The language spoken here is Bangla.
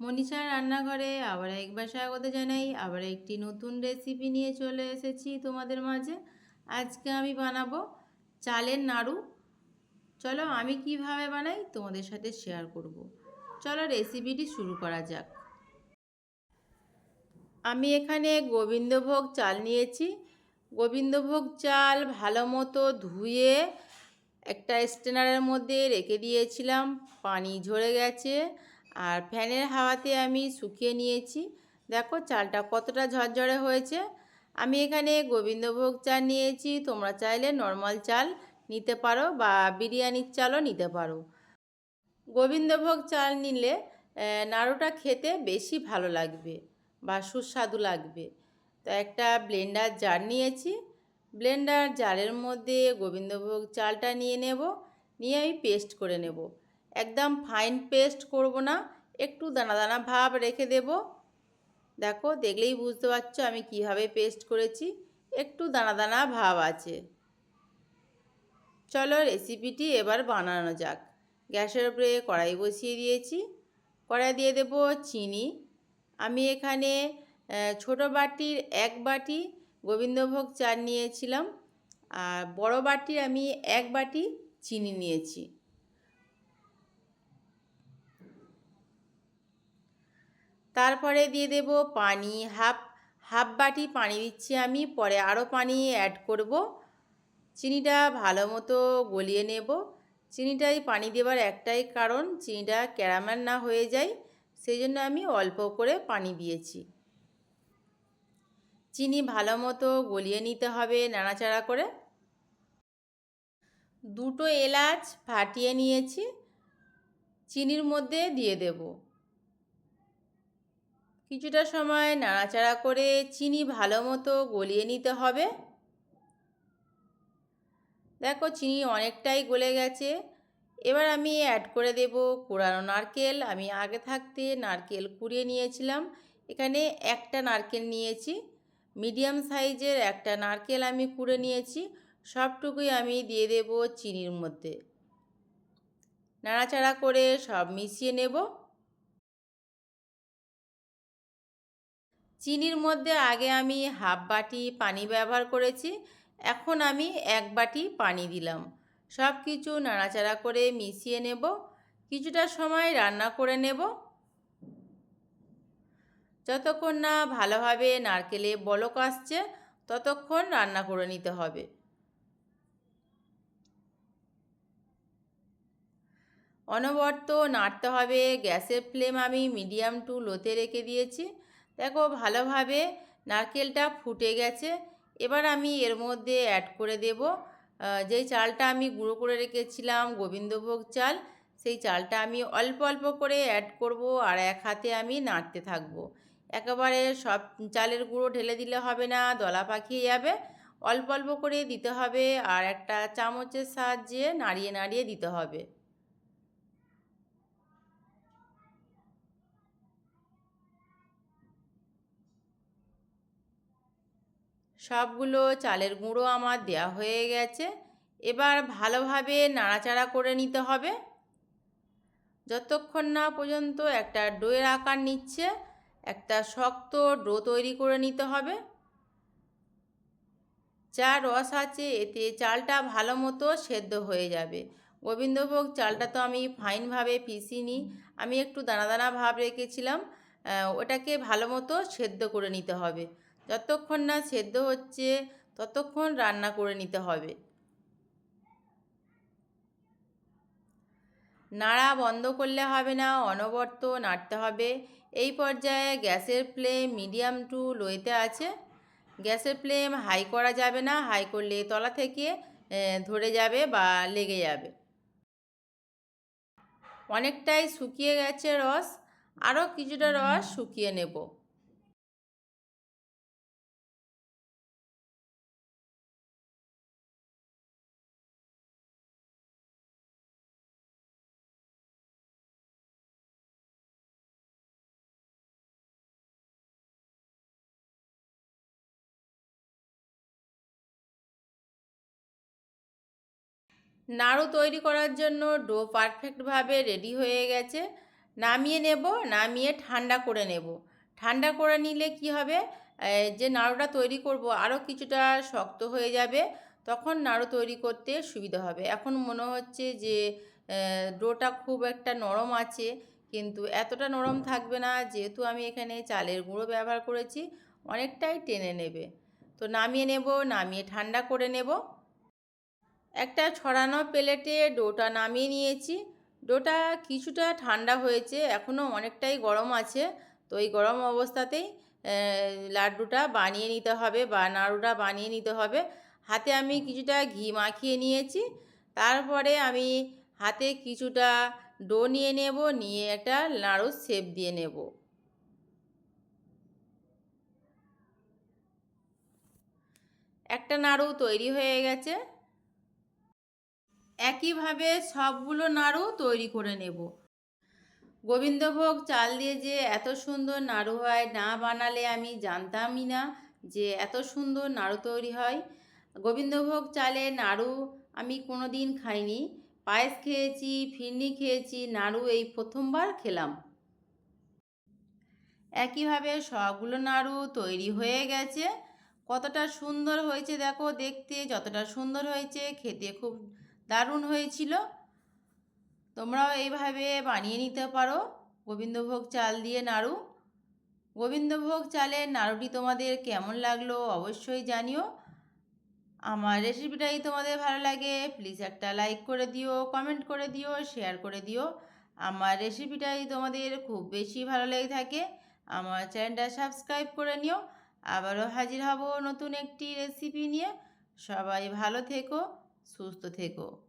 মনীষা রান্নাঘরে, আবার একবার স্বাগত জানাই, আবার একটি নতুন রেসিপি নিয়ে চলে এসেছি তোমাদের মাঝে। আজকে আমি বানাবো চালের নাড়ু। চলো আমি কীভাবে বানাই তোমাদের সাথে শেয়ার করব। চলো রেসিপিটি শুরু করা যাক। আমি এখানে গোবিন্দভোগ চাল নিয়েছি। গোবিন্দভোগ চাল ভালো মতো ধুয়ে একটা স্টেনারের মধ্যে রেখে দিয়েছিলাম। পানি ঝরে গেছে। আর ফ্যানের হাওয়াতে আমি শুকিয়ে নিয়েছি। দেখো চালটা কতটা ঝরঝরে হয়েছে। আমি এখানে গোবিন্দভোগ চাল নিয়েছি। তোমরা চাইলে নর্মাল চাল নিতে পারো বা বিরিয়ানির চালও নিতে পারো। গোবিন্দভোগ চাল নিলে নাড়ুটা খেতে বেশি ভালো লাগবে বা সুস্বাদু লাগবে। তো একটা ব্লেন্ডার জার নিয়েছি। ব্লেন্ডার জারের মধ্যে গোবিন্দভোগ চালটা নিয়ে নেব। নিয়ে আমি পেস্ট করে নেব। একদম ফাইন পেস্ট করব না, একটু দানা দানা ভাব রেখে দেব। দেখো, দেখলেই বুঝতে পারছ আমি কীভাবে পেস্ট করেছি, একটু দানা দানা ভাব আছে। চলো রেসিপিটি এবার বানানো যাক। গ্যাসের উপরে কড়াই বসিয়ে দিয়েছি। কড়াই দিয়ে দেব চিনি। আমি এখানে ছোট বাটির এক বাটি গোবিন্দভোগ চাল নিয়েছিলাম। আর বড় বাটির আমি এক বাটি চিনি নিয়েছি। তারপরে দিয়ে দেব পানি, হাফ হাফ বাটি পানি দিচ্ছি আমি, পরে আরও পানি অ্যাড করব। চিনিটা ভালো মতো গলিয়ে নেব। চিনিটাই পানি দেবার একটাই কারণ, চিনিটা ক্যারামেল না হয়ে যায় সেই জন্য আমি অল্প করে পানি দিয়েছি। চিনি ভালো মতো গলিয়ে নিতে হবে নাড়াচাড়া করে। দুটো এলাচ ফাটিয়ে নিয়েছি, চিনির মধ্যে দিয়ে দেব। কিছুটা সময় নাড়াচাড়া করে চিনি ভালো মতো গলিয়ে নিতে হবে। দেখো চিনি অনেকটাই গলে গেছে। এবার আমি অ্যাড করে দেব কুড়ানো নারকেল। আমি আগে থাকতে নারকেল কুড়িয়ে নিয়েছিলাম। এখানে একটা নারকেল নিয়েছি। মিডিয়াম সাইজের একটা নারকেল আমি কুড়ে নিয়েছি। সবটুকুই আমি দিয়ে দেব চিনির মধ্যে। নাড়াচাড়া করে সব মিশিয়ে নেব। চিনির মধ্যে আগে আমি হাফ বাটি পানি ব্যবহার করেছি, এখন আমি এক বাটি পানি দিলাম। সব কিছু নাড়াচাড়া করে মিশিয়ে নেব। কিছুটা সময় রান্না করে নেব। যতক্ষণ না ভালোভাবে নারকেলে বলক আসছে, ততক্ষণ রান্না করে নিতে হবে। অনবর্ত নাড়তে হবে। গ্যাসের ফ্লেম আমি মিডিয়াম টু লোতে রেখে দিয়েছি। দেখো ভালোভাবে নারকেলটা ফুটে গেছে। এবার আমি এর মধ্যে অ্যাড করে দেব। যেই চালটা আমি গুঁড়ো করে রেখেছিলাম, গোবিন্দভোগ চাল, সেই চালটা আমি অল্প অল্প করে অ্যাড করব আর এক হাতে আমি নাড়তে থাকব। একেবারে সব চালের গুঁড়ো ঢেলে দিলে হবে না, দলা পাকিয়ে যাবে। অল্প অল্প করে দিতে হবে আর একটা চামচের সাহায্যে নাড়িয়ে নাড়িয়ে দিতে হবে। সবগুলো চালের গুঁড়ো আমার দেওয়া হয়ে গেছে। এবার ভালোভাবে নাড়াচাড়া করে নিতে হবে। যতক্ষণ না পর্যন্ত একটা ডোয়ের আকার নিচ্ছে, একটা শক্ত ডো তৈরি করে নিতে হবে। যা রস আছে, এতে চালটা ভালো মতো সেদ্ধ হয়ে যাবে। গোবিন্দভোগ চালটা তো আমি ফাইনভাবে পিসিনি আমি একটু দানা দানা ভাব রেখেছিলাম। ওটাকে ভালো মতো সেদ্ধ করে নিতে হবে। যতক্ষণ না সেদ্ধ হচ্ছে, ততক্ষণ রান্না করে নিতে হবে। নাড়া বন্ধ করলে হবে না, অনবর্ত নাড়তে হবে। এই পর্যায়ে গ্যাসের ফ্লেম মিডিয়াম টু লোয়েতে আছে। গ্যাসের ফ্লেম হাই করা যাবে না, হাই করলে তলা থেকে ধরে যাবে বা লেগে যাবে। অনেকটাই শুকিয়ে গেছে রস আরও কিছুটা রস শুকিয়ে নেব। নাড়ু তৈরি করার জন্য ডো পারফেক্টভাবে রেডি হয়ে গেছে। নামিয়ে নেব, নামিয়ে ঠান্ডা করে নেব। ঠান্ডা করে নিলে কি হবে? যে নাড়ুটা তৈরি করব আরও কিছুটা শক্ত হয়ে যাবে, তখন নাড়ু তৈরি করতে সুবিধা হবে। এখন মনে হচ্ছে যে ডোটা খুব একটা নরম আছে, কিন্তু এতটা নরম থাকবে না, যেহেতু আমি এখানে চালের গুঁড়ো ব্যবহার করেছি, অনেকটাই টেনে নেবে। তো নামিয়ে নেব, নামিয়ে ঠান্ডা করে নেব। একটা ছড়ানো প্লেটে ডোটা নামিয়ে নিয়েছি। ডোটা কিছুটা ঠান্ডা হয়েছে এখনও অনেকটাই গরম আছে। তো এই গরম অবস্থাতেই লাড্ডুটা বানিয়ে নিতে হবে বা নাড়ুটা বানিয়ে নিতে হবে। হাতে আমি কিছুটা ঘি মাখিয়ে নিয়েছি। তারপরে আমি হাতে কিছুটা ডো নিয়ে নেব, নিয়ে একটা নাড়ুর শেপ দিয়ে নেব। একটা নাড়ু তৈরি হয়ে গেছে। একইভাবে সবগুলো নাড়ু তৈরি করে নেব। গোবিন্দভোগ চাল দিয়ে যে এত সুন্দর নাড়ু হয়, না বানালে আমি জানতামই না যে এত সুন্দর নাড়ু তৈরি হয়। গোবিন্দভোগ চালে নাড়ু আমি কোনো দিন খাইনি। পায়েস খেয়েছি, ফিরনি খেয়েছি, নাড়ু এই প্রথমবার খেলাম। একইভাবে সবগুলো নাড়ু তৈরি হয়ে গেছে। কতটা সুন্দর হয়েছে দেখো, দেখতে যতটা সুন্দর হয়েছে, খেতে খুব দারুণ হয়েছিল। তোমরাও এইভাবে বানিয়ে নিতে পারো। গোবিন্দভোগ চাল দিয়ে নাড়ু। গোবিন্দভোগ চালের নাড়ুটি তোমাদের কেমন লাগল অবশ্যই জানিও। আমার রেসিপিটাই তোমাদের ভালো লাগে প্লিজ একটা লাইক করে দিও কমেন্ট করে দিও শেয়ার করে দিও। আমার রেসিপিটাই তোমাদের খুব বেশি ভালো লেগে থাকে, আমার চ্যানেলটা সাবস্ক্রাইব করে নিও। আবারও হাজির হব নতুন একটি রেসিপি নিয়ে। সবাই ভালো থেকো। সুস্থ থেকো।